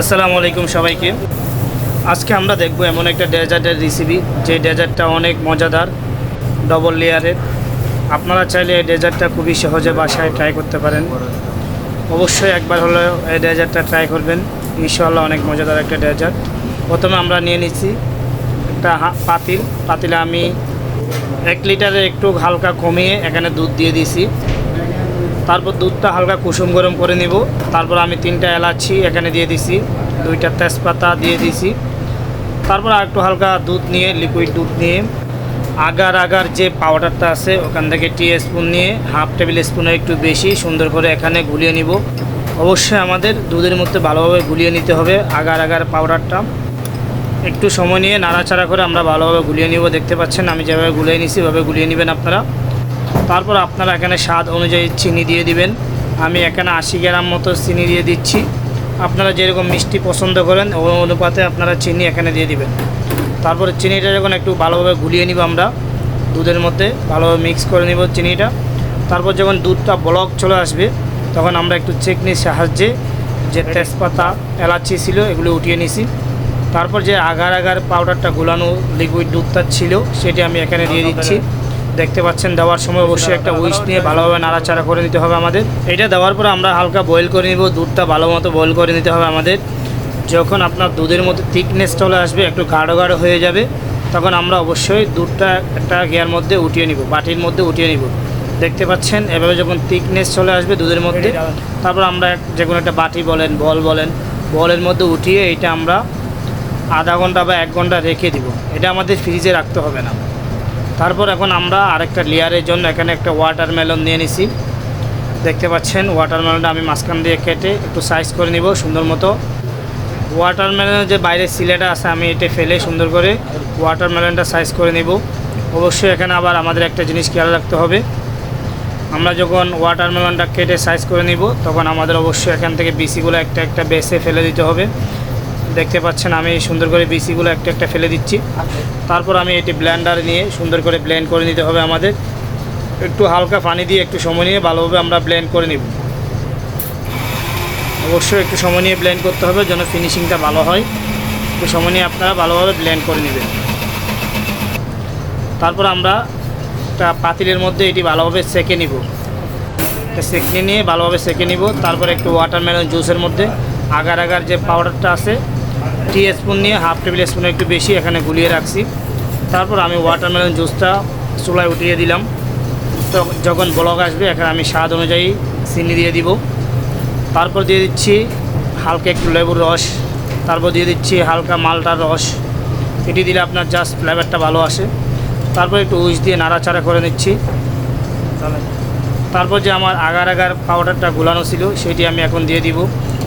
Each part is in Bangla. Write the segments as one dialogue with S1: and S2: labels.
S1: আসসালামু আলাইকুম সবাইকে। আজকে আমরা দেখব এমন একটা ডেজার্টের রেসিপি যে ডেজার্টটা অনেক মজাদার ডবল লেয়ারের আপনারা চাইলে এই ডেজার্টটা খুবই সহজে বাসায় ট্রাই করতে পারেন। অবশ্যই একবার হলেও এই ডেজার্টটা ট্রাই করবেন। ইনশাল্লাহ অনেক মজাদার একটা ডেজার্ট। প্রথমে আমরা নিয়ে নিচ্ছি একটা পাতিল। পাতিলে আমি এক লিটারে একটু হালকা কমিয়ে এখানে দুধ দিয়ে দিয়েছি। তারপর দুধটা হালকা কুসুম গরম করে নিব। তারপর আমি তিনটা এলাচি এখানে দিয়ে দিছি। দুইটা তেজপাতা দিয়ে দিছি। তারপর আর একটু হালকা দুধ নিয়ে লিকুইড দুধ নিয়ে, আগার আগার যে পাউডারটা আছে, ওখান থেকে টি স্পুন নিয়ে হাফ টেবিল স্পুনের একটু বেশি সুন্দর করে এখানে গুলিয়ে নিব। অবশ্যই আমাদের দুধের মধ্যে ভালোভাবে গুলিয়ে নিতে হবে আগার আগার পাউডারটা একটু সময় নিয়ে নাড়াচাড়া করে আমরা ভালোভাবে গুলিয়ে নিব। দেখতে পাচ্ছেন, আমি যেভাবে গুলিয়ে নিছি, এভাবে গুলিয়ে নেবেন আপনারা। তারপর আপনারা এখানে স্বাদ অনুযায়ী চিনি দিয়ে দিবেন। আমি এখানে আশি গ্রাম মতো চিনি দিয়ে দিচ্ছি। আপনারা যেরকম মিষ্টি পছন্দ করেন ওই অনুপাতে আপনারা চিনি এখানে দিয়ে দিবেন। তারপরে চিনিটা যখন একটু ভালোভাবে গুলিয়ে নিব আমরা, দুধের মধ্যে ভালোভাবে মিক্স করে নিব চিনিটা। তারপর যখন দুধটা ব্লক চলে আসবে, তখন আমরা একটু চেকনির সাহায্যে যে তেজপাতা, এলাচি ছিল, এগুলো উঠিয়ে নিছি। তারপর যে আগার আগার পাউডারটা গুলানো লিকুইড দুধটা ছিল, সেটি আমি এখানে দিয়ে দিচ্ছি। দেখতে পাচ্ছেন, দেওয়ার সময় অবশ্যই একটা উইশ নিয়ে ভালোভাবে নাড়াচাড়া করে নিতে হবে আমাদের। এটা দেওয়ার পর আমরা হালকা বয়েল করে নিব, দুধটা ভালো মতো বয়েল করে নিতে হবে আমাদের। যখন আপনার দুধের মধ্যে থিকনেস চলে আসবে, একটু গাঢ় গাঢ় হয়ে যাবে, তখন আমরা অবশ্যই দুধটা একটা গিয়ার মধ্যে উঠিয়ে নিব, বাটির মধ্যে উঠিয়ে নিব। দেখতে পাচ্ছেন, এভাবে যখন থিকনেস চলে আসবে দুধের মধ্যে, তারপর আমরা যে কোনো একটা বাটি বলেন, বল বলেন, বলের মধ্যে উঠিয়ে এটা আমরা আধা ঘণ্টা বা এক ঘণ্টা রেখে দিব। এটা আমাদের ফ্রিজে রাখতে হবে না। তারপর এখন আমরা আরেকটা লেয়ারের জন্য এখানে একটা ওয়াটারমেলন নিয়ে নিছি। দেখতে পাচ্ছেন ওয়াটারমেলনটা আমি মাঝখান দিয়ে কেটে একটু সাইজ করে নিব সুন্দর মতো। ওয়াটারমেলনের যে বাইরের সিলেটা আছে, আমি এটা ফেলে সুন্দর করে ওয়াটারমেলনটা সাইজ করে নিব। অবশ্যই এখানে আবার আমাদের একটা জিনিস খেয়াল রাখতে হবে। আমরা যখন ওয়াটারমেলনটা কেটে সাইজ করে নিব, তখন আমাদের অবশ্যই এখান থেকে বিসিগুলো একটা একটা বেসে ফেলে দিতে হবে। দেখতে পাচ্ছেন আমি সুন্দর করে বিসিগুলো একটা একটা ফেলে দিচ্ছি। তারপর আমি এটি ব্ল্যান্ডার নিয়ে সুন্দর করে ব্লেন্ড করে নিতে হবে আমাদের। একটু হালকা পানি দিয়ে একটু সময় নিয়ে ভালোভাবে আমরা ব্লেন্ড করে নিব। অবশ্যই একটু সময় নিয়ে ব্লেন্ড করতে হবে যেন ফিনিশিংটা ভালো হয়। একটু সময় নিয়ে আপনারা ভালোভাবে ব্লেন্ড করে নেবেন। তারপর আমরা একটা পাতিলের মধ্যে এটি ভালোভাবে সেকে নিব। সেকে নিয়ে ভালোভাবে সেকে নিব। তারপর একটু ওয়াটারমেলন জুসের মধ্যে আগার আগার যে পাউডারটা আছে টি স্পুন নিয়ে, হাফ টেবিল স্পুন একটু বেশি এখানে গুলিয়ে রাখছি। তারপর আমি ওয়াটারমেলন জুসটা চুলায় উঠিয়ে দিলাম। যখন ব্লক আসবে, এখানে আমি স্বাদ অনুযায়ী চিনি দিয়ে দিব। তারপর দিয়ে দিচ্ছি হালকা একটু লেবুর রস। তারপর দিয়ে দিচ্ছি হালকা মালটার রস। এটি দিলে আপনার জাস্ট ফ্লেভারটা ভালো আসে। তারপর একটু উইচ দিয়ে নাড়াচাড়া করে নিচ্ছি। তারপর যে আমার আগার আগার পাউডারটা গুলানো ছিল, সেটি আমি এখন দিয়ে দিব।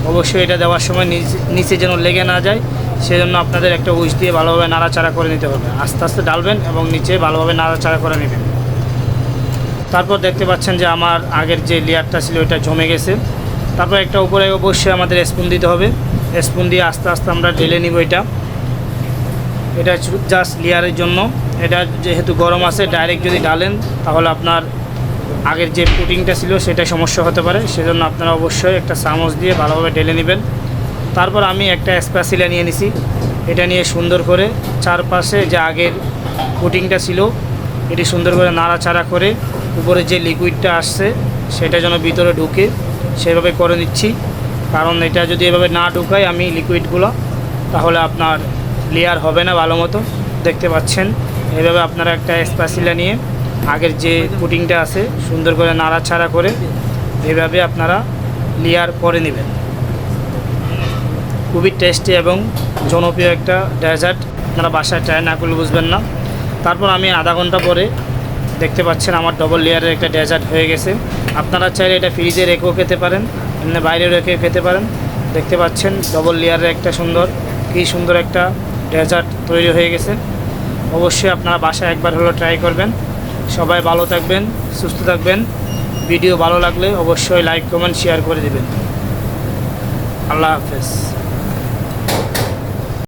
S1: অবশ্যই এটা দেওয়ার সময় নিচে- যেন লেগে না যায়, সেজন্য আপনাদের একটা উইচ দিয়ে ভালোভাবে নাড়াচাড়া করে নিতে হবে। আস্তে আস্তে ডালবেন এবং নিচে ভালোভাবে নাড়াচাড়া করে নেবেন। তারপর দেখতে পাচ্ছেন যে আমার আগের যে লেয়ারটা ছিল, ওইটা জমে গেছে। তারপর একটা উপরে অবশ্যই আমাদের স্পুন দিতে হবে। স্পুন দিয়ে আস্তে আস্তে আমরা ঢেলে নিব এটা। এটা জাস্ট লেয়ারের জন্য। এটা যেহেতু গরম আছে ডাইরেক্ট যদি ডালেন, তাহলে আপনার আগের যে পুটিংটা ছিল সেটা সমস্যা হতে পারে। সেজন্য আপনারা অবশ্যই একটা চামচ দিয়ে ভালোভাবে ঢেলে নেবেন। তারপর আমি একটা স্প্যাসিলা নিয়ে নিছি। এটা নিয়ে সুন্দর করে চারপাশে যে আগের পুটিংটা ছিল, এটি সুন্দর করে নাড়াচাড়া করে উপরে যে লিকুইডটা আসছে, সেটা যেন ভিতরে ঢুকে, সেভাবে করে নিচ্ছি। কারণ এটা যদি এভাবে না ঢুকাই আমি লিকুইডগুলো, তাহলে আপনার লেয়ার হবে না ভালো মতো। দেখতে পাচ্ছেন? এভাবে আপনারা একটা স্প্যাসিলা নিয়ে আগের যে পুটিংটা আছে, সুন্দর করে নাড়াচাড়া করে এভাবে আপনারা লেয়ার করে নেবেন। খুবই টেস্টি এবং জনপ্রিয় একটা ডেজার্ট আপনারা বাসায় ট্রাই না করলে বুঝবেন না। তারপর আমি আধা ঘণ্টা পরে দেখতে পাচ্ছেন আমার ডবল লেয়ারের একটা ডেজার্ট হয়ে গেছে। আপনারা চাইলে এটা ফ্রিজে রেখেও খেতে পারেন, এমনি বাইরে রেখে খেতে পারেন। দেখতে পাচ্ছেন ডবল লেয়ারের একটা সুন্দর, কী সুন্দর একটা ডেজার্ট তৈরি হয়ে গেছে। অবশ্যই আপনারা বাসায় একবার হলো ট্রাই করবেন। সবাই ভালো থাকবেন, সুস্থ থাকবেন। ভিডিও ভালো লাগলে অবশ্যই লাইক কমেন্ট শেয়ার করে দেবেন। আল্লাহ হাফেজ।